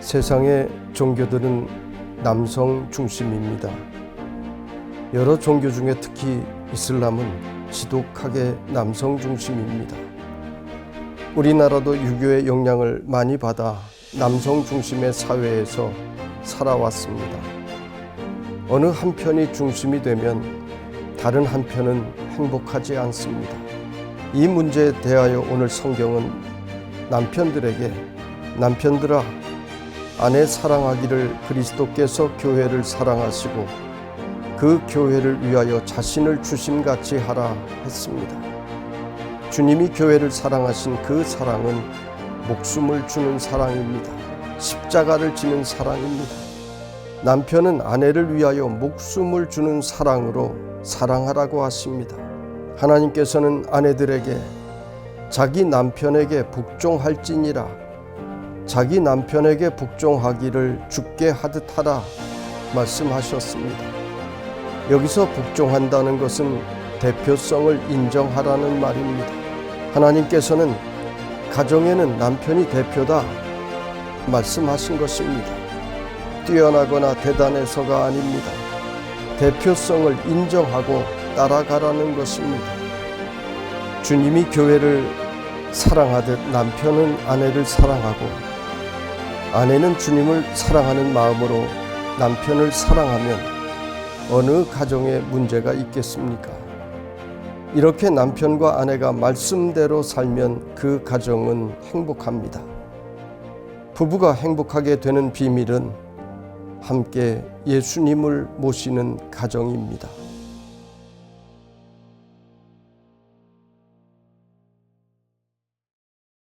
세상의 종교들은 남성 중심입니다. 여러 종교 중에 특히 이슬람은 지독하게 남성 중심입니다. 우리나라도 유교의 영향을 많이 받아 남성 중심의 사회에서 살아왔습니다. 어느 한편이 중심이 되면 다른 한편은 행복하지 않습니다. 이 문제에 대하여 오늘 성경은 남편들에게 남편들아 아내 사랑하기를 그리스도께서 교회를 사랑하시고 그 교회를 위하여 자신을 주심 같이 하라 했습니다. 주님이 교회를 사랑하신 그 사랑은 목숨을 주는 사랑입니다. 십자가를 지는 사랑입니다. 남편은 아내를 위하여 목숨을 주는 사랑으로 사랑하라고 하십니다. 하나님께서는 아내들에게 자기 남편에게 복종할지니라 자기 남편에게 복종하기를 죽게 하듯 하라 말씀하셨습니다. 여기서 복종한다는 것은 대표성을 인정하라는 말입니다. 하나님께서는 가정에는 남편이 대표다 말씀하신 것입니다. 뛰어나거나 대단해서가 아닙니다. 대표성을 인정하고 따라가라는 것입니다. 주님이 교회를 사랑하듯 남편은 아내를 사랑하고 아내는 주님을 사랑하는 마음으로 남편을 사랑하면 어느 가정에 문제가 있겠습니까? 이렇게 남편과 아내가 말씀대로 살면 그 가정은 행복합니다. 부부가 행복하게 되는 비밀은 함께 예수님을 모시는 가정입니다.